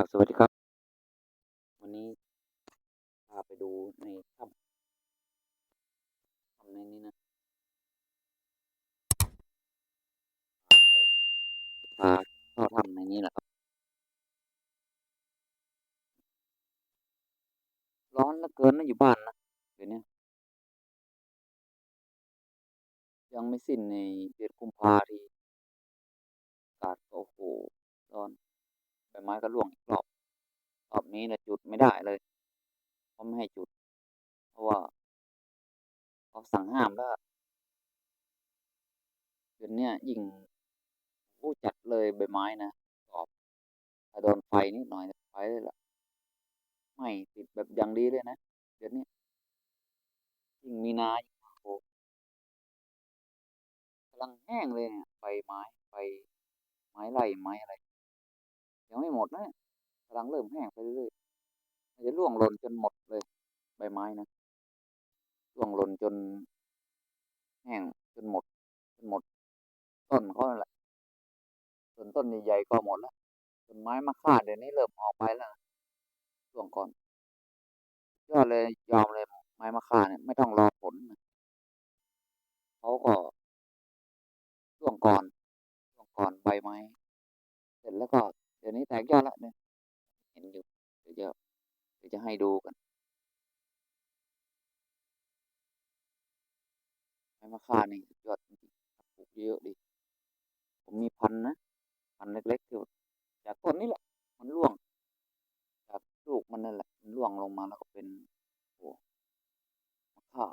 ครับ สวัสดีครับ วันนี้พาไปดูในถ้ำถ้ำในนี้นะพาเข้าถ้ำในนี้แหละครับ ร้อนเหลือเกินนะอยู่บ้านนะเดี๋ยวนี้ยังไม่สิ้นในเดือนกุมภาทีอากาศโอ้โหร้อน ไม้ก็ร่วงอีกรอบรอบนี้นะจุดไม่ได้เลยเขาไม่ให้จุด เพราะว่าเขาสั่งห้ามแล้วเดือนเนี้ยยิ่งโอ้จัดเลยใบไม้นะกรอบถ้าโดนไฟนิดหน่อยไฟเลยล่ะไหม่ติดแบบอย่างดีเลยนะเดือนนี้ยิ่งมีนายิ่งโอ้โหกำลังแห้งเลยเนี่ยใบไม้ใบไม้ไร่ไม้อะไร ยังไม่หมดนะกำลังเริ่มแห้งไปเรื่อยๆมันจะร่วงหล่นจนหมดเลย ใบไม้นะร่วงหล่นจน แห้งจนหมดจนหมด ต้นเขานั่นแหละส่วนต้นใหญ่ๆก็หมดแล้วต้นไม้มะค่าเดี๋ยวนี้เริ่มออกไปแล้วนะช่วงก่อนยอดเลยยอมเลยไม้มะค่าเนี่ยไม่ต้องรอฝนนะเขาก็ กยอดล้วเนี่ยเห็นอยู่เดี๋ยวจะเดี๋ยวจะให้ดูกันไม้มะค่านี่ยอดจริงปลูกเยอะดี ผมมีพันนะ พันเล็กๆที่จากต้นนี้แหละ มันร่วง จากลูกมันนั่นแหละ มันร่วงลงมาแล้วก็เป็นโอ้มะค่า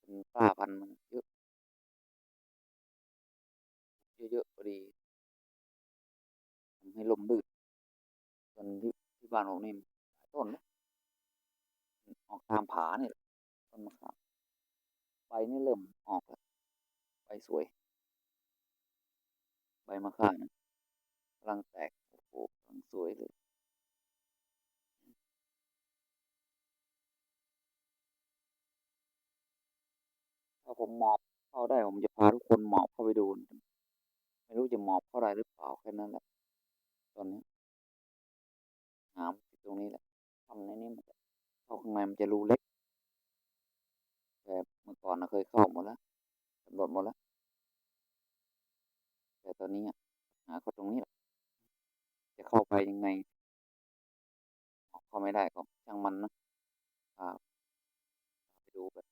เป็นกล้าพันมันเยอะ เยอะๆก็ดีำให้ลมลื่นส่วนที่ที่บ้านผมนี่หลายต้นนะออกตามผาเนี่ยต้นมะขามใบนี่เริ่มออกแล้วใบสวย ใบมะข่านะกำลังแตกโอ้โหกำลังสวยเลยถ้าผมหมอบเข้าได้ผมจะพาทุกคนหมอบเข้าไปดูนไม่รู้จะหมอบเข้าได้หรือเปล่าแค่นั้นแหละ ตอนนี้หามตรงนี้แหละทำในนี้มันจะเข้าข้างในมันจะรูเล็กแต่เมื่อก่อนนะเคยเข้าหมดแล้วสำรวจหมดแล้วแต่ตอนนี้อะหาเข้าตรงนี้แหละจะเข้าไปยังไงเข้าไม่ได้ก็ช่างมันนะพาไปดูแบบ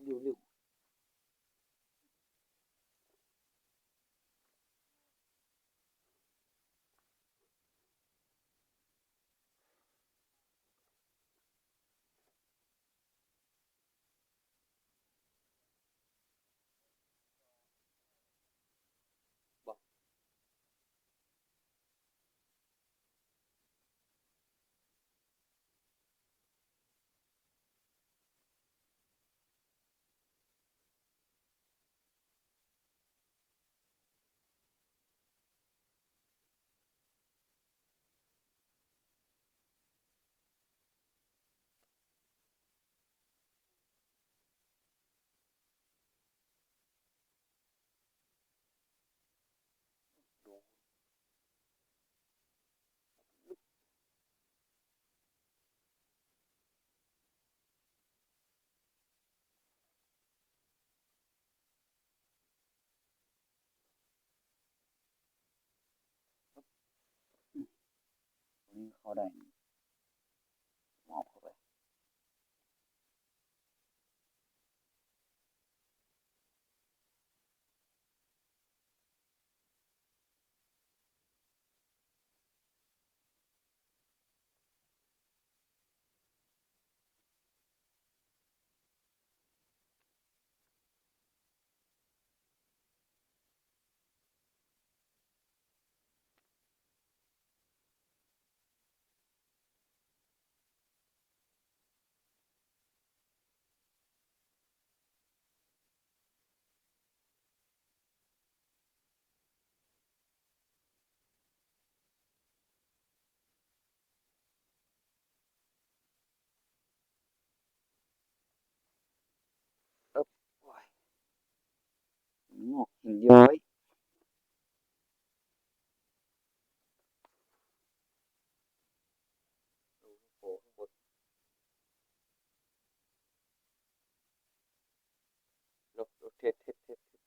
ๆผมอยู่ริ้วบอกดู ตรงนี้เข้าได้หมอบเข้าไป หินงอกหินย้อยดูโผล่ข้างบนลบลบเทสเทสเทสเทส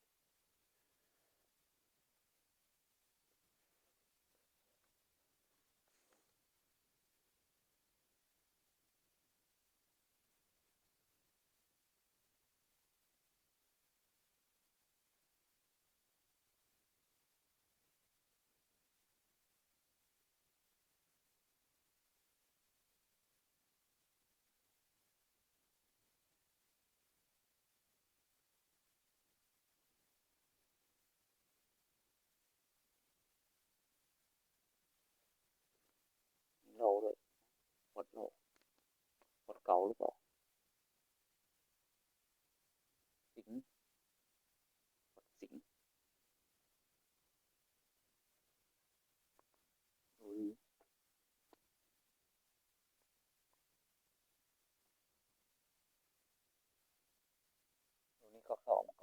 โลเลยหม ดโลหมดเก่าหรือเปล่าสิงหมดสิงอุ้ยตัวนี้ก็เข้ามาก่อน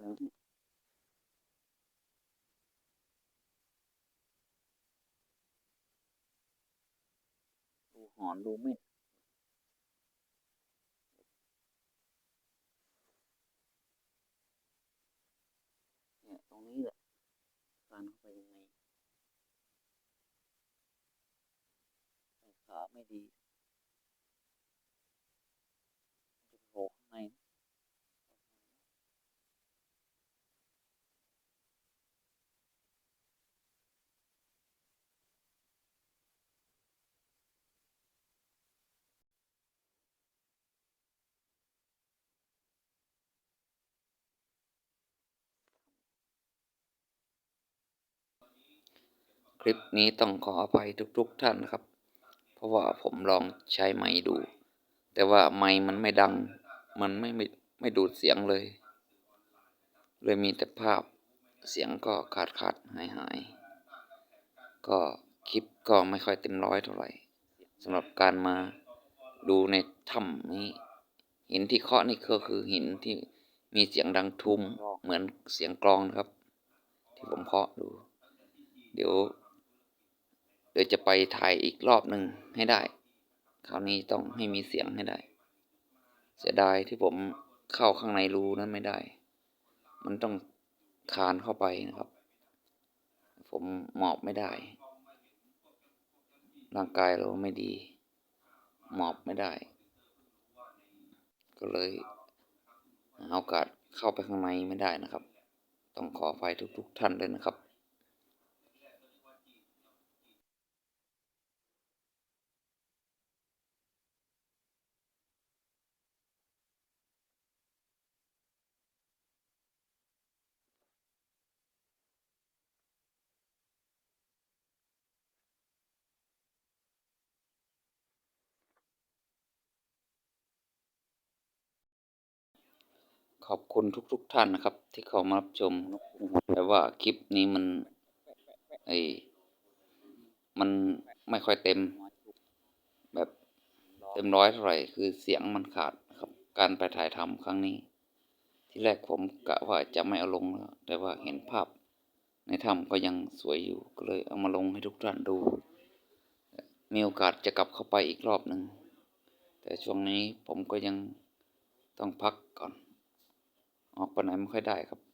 เสร็จแล้วเนี่ยดูหอนดูเม็ดเนี่ยตรงนี้แหละการเข้าไปยังไงขาไม่ดีจะโผล่ข้างในนะ คลิปนี้ต้องขออภัยทุกๆท่านนะครับ เพราะว่าผมลองใช้ไมค์ดู แต่ว่าไมค์มันไม่ดัง มันไม่ไม่ไม่ดูดเสียงเลย เลยมีแต่ภาพเสียงก็ขาดขาดหายหายก็คลิปก็ไม่ค่อยเต็มร้อยเท่าไหร่สำหรับการมาดูในถ้ำนี้ หินที่เคาะนี่ก็คือหินที่มีเสียงดังทุ้มเหมือนเสียงกลองนะครับ ที่ผมเคาะดู เดี๋ยว ดี๋ยวจะไปถ่ายอีกรอบหนึ่งให้ได้ คราวนี้ต้องให้มีเสียงให้ได้ เสียดายที่ผมเข้าข้างในรูนั้นไม่ได้ มันต้องคานเข้าไปนะครับ ผมหมอบไม่ได้ ร่างกายเราไม่ดี หมอบไม่ได้ ก็เลยหาโอกาสเข้าไปข้างในไม่ได้นะครับ ต้องขออภัยทุกๆท่านเลยนะครับ ขอบคุณทุกๆท่านนะครับ ที่เข้ามารับชม แต่ว่าคลิปนี้มันไอมันไม่ค่อยเต็ม แบบเต็มร้อยเท่าไหร่คือเสียงมันขาดครับ การไปถ่ายทำครั้งนี้ ที่แรกผมกะว่าจะไม่เอาลงแล้ว แต่ว่าเห็นภาพ ในถ้ำก็ยังสวยอยู่ก็เลยเอามาลงให้ทุกท่านดู มีโอกาสจะกลับเข้าไปอีกรอบหนึ่งแต่ช่วงนี้ผมก็ยังต้องพักก่อน ออกไปไหนไม่ค่อยได้ครับ